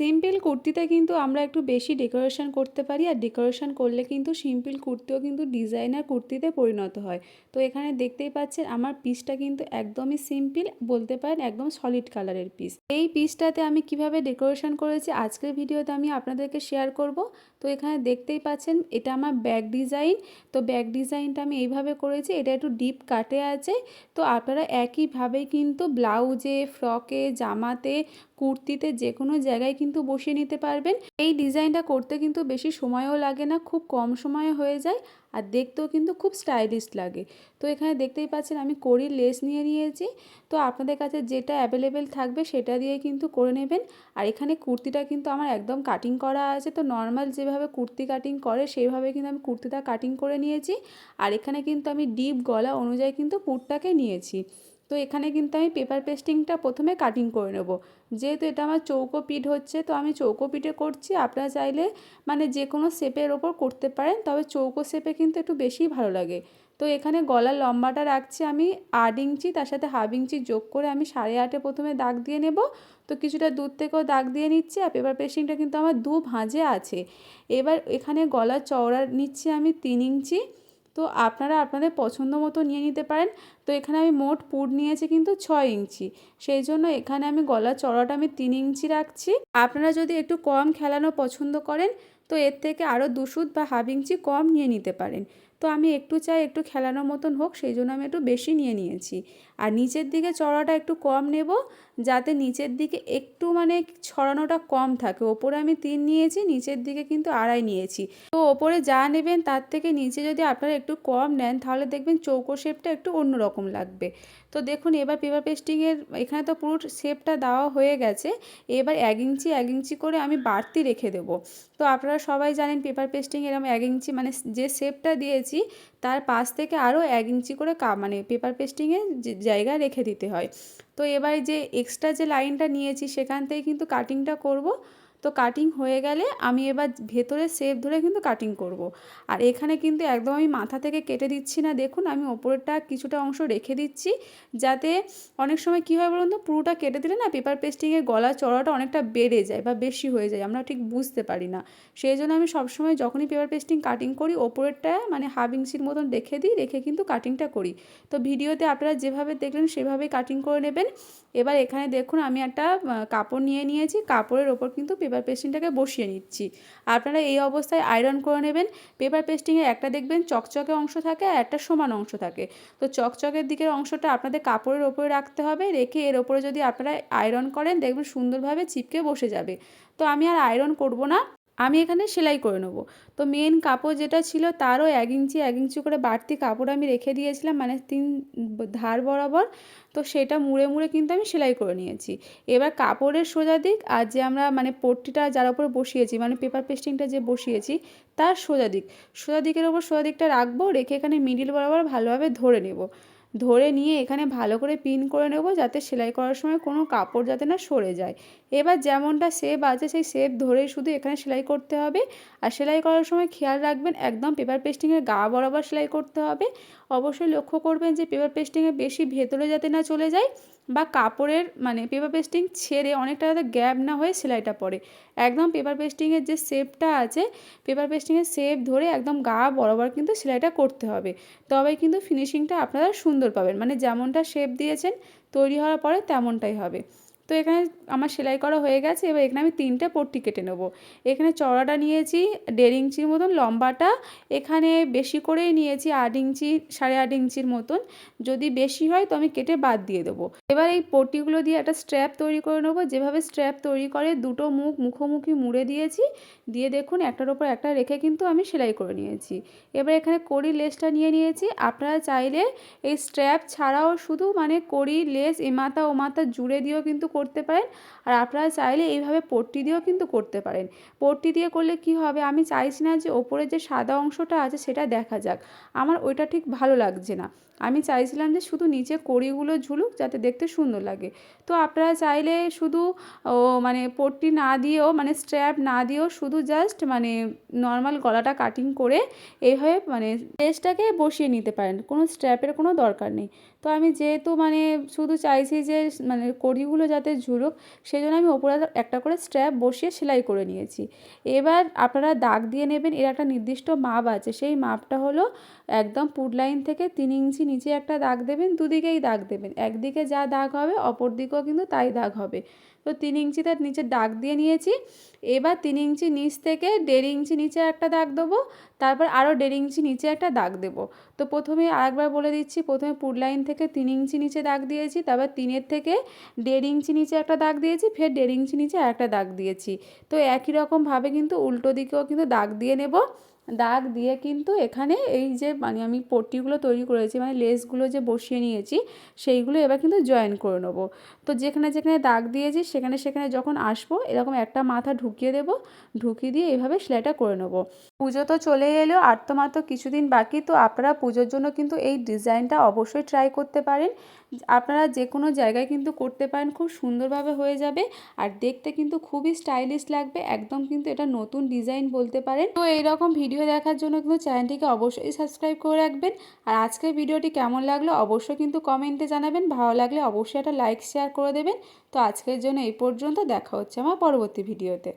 Simple কুর্তিতে কিন্তু আমরা একটু বেশি ডেকোরেশন করতে পারি আর ডেকোরেশন করলে কিন্তু সিম্পল কুর্তিও কিন্তু ডিজাইনার কুর্তিতে পরিণত হয়। তো এখানে দেখতেই পাচ্ছেন আমার পিসটা কিন্তু একদমই সিম্পল, বলতে পারেন একদম সলিড কালারের পিস এই পিসটাতে আমি কীভাবে ডেকোরেশন করেছি আজকের ভিডিওতে আমি আপনাদেরকে শেয়ার করব। তো এখানে দেখতেই পাচ্ছেন এটা আমার ব্যাক ডিজাইন তো ব্যাক ডিজাইনটা আমি এইভাবে করেছি, এটা একটু ডিপ কাটে আছে। তো আপনারা একইভাবে কিন্তু ব্লাউজে ফ্রকে জামাতে কুর্তিতে যে কোনো জায়গায় কিন্তু বসিয়ে নিতে পারবেন। এই ডিজাইনটা করতে কিন্তু বেশি সময়ও লাগে না, খুব কম সময়ে হয়ে যায় আর দেখতেও কিন্তু খুব স্টাইলিশ লাগে। তো এখানে দেখতেই পাচ্ছেন আমি কড়ির লেস নিয়ে নিয়েছি। তো আপনাদের কাছে যেটা অ্যাভেলেবেল থাকবে সেটা দিয়ে কিন্তু করে নেবেন। আর এখানে কুর্তিটা কিন্তু আমার একদম কাটিং করা আছে। তো নর্মাল যেভাবে কুর্তি কাটিং করে সেইভাবে কিন্তু আমি কুর্তিটা কাটিং করে নিয়েছি। আর এখানে কিন্তু আমি ডিপ গলা অনুযায়ী কিন্তু পুরটাকে নিয়েছি। তো এখানে কিন্তু আমি পেপার পেস্টিংটা প্রথমে কাটিং করে নেব। যেহেতু এটা আমার চৌকো পিঠ হচ্ছে, তো আমি চৌকো পিঠে করছি। আপনারা চাইলে মানে যে কোনো শেপের ওপর করতে পারেন, তবে চৌকো শেপে কিন্তু একটু বেশি ভালো লাগে। তো এখানে গলার লম্বাটা রাখছি আমি আট ইঞ্চি, তার সাথে হাফ ইঞ্চি যোগ করে আমি সাড়ে আটে প্রথমে দাগ দিয়ে নেব। তো কিছুটা দূর থেকেও দাগ দিয়ে নিচ্ছি, আর পেপার পেস্টিংটা কিন্তু আমার দু ভাঁজে আছে। এবার এখানে গলার চওড়া নিচ্ছি আমি তিন ইঞ্চি। তো আপনারা আপনাদের পছন্দ মতো নিয়ে নিতে পারেন। তো এখানে আমি মোট পুর নিয়েছি কিন্তু ছয় ইঞ্চি। সেই জন্য এখানে আমি গলার চড়াটা আমি তিন ইঞ্চি রাখছি। আপনারা যদি একটু কম খেলানো পছন্দ করেন তো এর থেকে আরও দুশুদ বা হাফ ইঞ্চি কম নিয়ে নিতে পারেন। তো আমি একটু চাই একটু খেলানোর মতন হোক, সেই জন্য আমি একটু বেশি নিয়ে নিয়েছি। আর নিচের দিকে চড়াটা একটু কম নেব, যাতে নিচের দিকে একটু মানে ছড়ানোটা কম থাকে। ওপরে আমি তিন নিয়েছি, নিচের দিকে কিন্তু আড়াই নিয়েছি। তো ওপরে যা নেবেন তার থেকে নিচে যদি আপনারা একটু কম নেন, তাহলে দেখবেন চৌকো শেপটা একটু অন্যরকম লাগবে। তো দেখুন, এবার পেপার পেস্টিংয়ের এখানে তো পুরো শেপটা দেওয়া হয়ে গেছে। এবার এক ইঞ্চি এক ইঞ্চি করে আমি বাড়তি রেখে দেবো। তো আপনারা সবাই জানেন পেপার পেস্টিং এরম এক ইঞ্চি মানে যে শেপটা দিয়েছি, তার পাশ থেকে আরও এক ইঞ্চি করে কা মানে পেপার পেস্টিংয়ের জায়গা রেখে দিতে হয়। তো এবার যে এক্সট্রা যে লাইনটা নিয়েছি, সেখান থেকে কিন্তু কাটিংটা করব। তো কাটিং হয়ে গেলে আমি এবার ভেতরে শেপ ধরে কিন্তু কাটিং করব। আর এখানে কিন্তু একদম আমি মাথা থেকে কেটে দিচ্ছি না। দেখুন, আমি ওপরেরটা কিছুটা অংশ রেখে দিচ্ছি যাতে অনেক সময় কী হয় বলুন তো, পুরোটা কেটে দিলে না পেপার পেস্টিংয়ের গলা চড়াটা অনেকটা বেড়ে যায় বা বেশি হয়ে যায়। আমরা ঠিক বুঝতে পারি না। সেই জন্য আমি সবসময় যখনই পেপার পেস্টিং কাটিং করি, ওপরেরটা মানে হাফ ইঞ্চির মতন রেখে দিই, রেখে কিন্তু কাটিংটা করি। তো ভিডিওতে আপনারা যেভাবে দেখলেন সেভাবেই কাটিং করে নেবেন। এবার এখানে দেখুন, আমি একটা কাপড় নিয়ে নিয়েছি। কাপড়ের ওপর কিন্তু পেপার পেস্টিংটাকে বসিয়ে নিচ্ছি। আপনারা এই অবস্থায় আয়রন করে নেবেন। পেপার পেস্টিংয়ে একটা দেখবেন চকচকে অংশ থাকে আর একটা সমান অংশ থাকে। তো চকচকের দিকের অংশটা আপনাদের কাপড়ের ওপরে রাখতে হবে। রেখে এর ওপরে যদি আপনারা আয়রন করেন, দেখবেন সুন্দরভাবে চিপকে বসে যাবে। তো আমি আর আয়রন করব না। আমি এখানে সেলাই করে নেব। তো মেন কাপড় যেটা ছিল তারও এক ইঞ্চি এক ইঞ্চি করে বাড়তি কাপড় আমি রেখে দিয়েছিলাম মানে তিন ধার বরাবর। তো সেটা মুড়ে মুড়ে কিন্তু আমি সেলাই করে নিয়েছি। এবার কাপড়ের সোজা দিক আর যে আমরা মানে পট্টিটা যার উপরে বসিয়েছি মানে পেপার পেস্টিংটা যে বসিয়েছি, তার সোজা দিক। সোজা দিকের ওপর সোজা দিকটা রাখব, রেখে এখানে মিডিল বরাবর ভালোভাবে ধরে নেব। ধরে নিয়ে এখানে ভালো করে পিন করে নেব যাতে সেলাই করার সময় কোনো কাপড় যাতে না সরে যায়। এবার যেমনটা শেপ আছে সেই শেপ ধরেই শুধু এখানে সেলাই করতে হবে। আর সেলাই করার সময় খেয়াল রাখবেন একদম পেপার পেস্টিংয়ের গা বরাবর সেলাই করতে হবে। অবশ্যই লক্ষ্য করবেন যে পেপার পেস্টিংয়ে বেশি ভেতরে যাতে না চলে যায়। বা কাপড়ের মানে পেপার পেস্টিং ছেড়ে অনেকটা যাতে গ্যাপ না হয়ে সেলাইটা পরে। একদম পেপার পেস্টিংয়ের যে শেপটা আছে পেপার পেস্টিংয়ের শেপ ধরে একদম গা বরাবর কিন্তু সেলাইটা করতে হবে। তবে কিন্তু ফিনিশিংটা আপনারা সুন্দর পাবেন। মানে যেমনটা শেপ দিয়েছেন, তৈরি হওয়ার পরে তেমনটাই হবে। তো এখানে আমার সেলাই করা হয়ে গেছে, এবার এখানে আমি তিনটে পট্টি কেটে নেব। এখানে চড়াটা নিয়েছি, দেড় ইঞ্চির মতন, লম্বাটা। এখানে বেশি করেই নিয়েছি আট ইঞ্চি, সাড়ে আট ইঞ্চির মতন। যদি বেশি হয় তো আমি কেটে বাদ দিয়ে দেবো। এবার এই পট্টিগুলো দিয়ে একটা স্ট্র্যাপ তৈরি করে নেব। যেভাবে স্ট্র্যাপ তৈরি করে, দুটো মুখ মুখোমুখি মুড়ে দিয়েছি। দিয়ে দেখুন, একটার ওপর একটা রেখে কিন্তু আমি সেলাই করে নিয়েছি। এবার এখানে কড়ি লেসটা নিয়ে নিয়েছি। আপনারা চাইলে এই স্ট্র্যাপ ছাড়াও শুধু মানে কড়ি, লেস এমাথা ও মাথা জুড়ে দিয়েও কিন্তু করতে পারেন। আর আপনারা চাইলে এইভাবে পট্টি দিয়েও কিন্তু করতে পারেন। পট্টি দিয়ে করলে কি হবে? আমি চাইছি না যে ওপরে যে সাদা অংশটা আছে সেটা দেখা যাক। আমার ওইটা ঠিক ভালো লাগছে না। আমি চাইছিলাম যে শুধু নিচে কড়িগুলো ঝুলুক যাতে দেখতে সুন্দর লাগে। তো আপনারা চাইলে শুধু, ও মানে পট্টি না দিয়েও মানে স্ট্র্যাপ না দিয়েও শুধু জাস্ট মানে নর্মাল গলাটা কাটিং করে এইভাবে মানে লেসটাকে বসিয়ে নিতে পারেন। কোনো স্ট্র্যাপের কোনো দরকার নেই। তো আমি যেহেতু মানে শুধু চাইছি যে মানে কড়িগুলো যাতে ঝুলুক সেই জন্য আমি ওপরে একটা করে স্ট্র্যাপ বসিয়ে সেলাই করে নিয়েছি। এবার আপনারা দাগ দিয়ে নেবেন, এর একটা নির্দিষ্ট মাপ আছে, সেই মাপটা হলো একদম পুট লাইন থেকে তিন ইঞ্চি নিচে একটা দাগ দেবেন, দুদিকেই দাগ দেবেন। একদিকে যা দাগ হবে অপর দিকেও কিন্তু তাই দাগ হবে। তো তিন ইঞ্চিতে নিচে দাগ দিয়ে নিয়েছি। এবার তিন ইঞ্চি নিচ থেকে দেড় ইঞ্চি নিচে একটা দাগ দেবো, তারপর আরও দেড় ইঞ্চি নিচে একটা দাগ দেবো। তো প্রথমে আরেকবার বলে দিচ্ছি, প্রথমে পুট লাইন থেকে তিন ইঞ্চি নিচে দাগ দিয়েছি, তারপর তিনের থেকে দেড় ইঞ্চি নিচে একটা দাগ দিয়েছি, ফের দেড় ইঞ্চি নিচে একটা দাগ দিয়েছি। তো একই রকমভাবে কিন্তু উল্টো দিকেও কিন্তু দাগ দিয়ে নেব। দাগ দিয়ে কিন্তু এখানে এই যে মানে আমি পট্টিগুলো তৈরি করেছি মানে লেসগুলো যে বসিয়ে নিয়েছি, সেইগুলো এবার কিন্তু জয়েন করে নেব। তো যেখানে যেখানে দাগ দিয়েছি, সেখানে সেখানে যখন আসব, এরকম একটা মাথা ঢুকিয়ে দেবো, ঢুকিয়ে দিয়ে এইভাবে সেলাইটা করে নেব। পুজো তো চলে এলো, আর তো মাত্র কিছুদিন বাকি, তো আপনারা পুজোর জন্য কিন্তু এই ডিজাইনটা অবশ্যই ট্রাই করতে পারেন। আপনারা যে কোনো জায়গায় কিন্তু করতে পারেন, খুব সুন্দরভাবে হয়ে যাবে, আর দেখতে কিন্তু খুবই স্টাইলিশ লাগবে, একদম কিন্তু এটা নতুন ডিজাইন বলতে পারেন। তো এইরকম ভিডিও দেখার জন্য কিন্তু চ্যানেলটিকে অবশ্যই সাবস্ক্রাইব করে রাখবেন। আর আজকের ভিডিওটি কেমন লাগল অবশ্যই কিন্তু কমেন্টে জানাবেন। ভালো লাগলে অবশ্যই একটা লাইক, শেয়ার করে দেবেন। তো আজকের জন্য এই পর্যন্ত। দেখা হচ্ছে আমার পরবর্তী ভিডিওতে।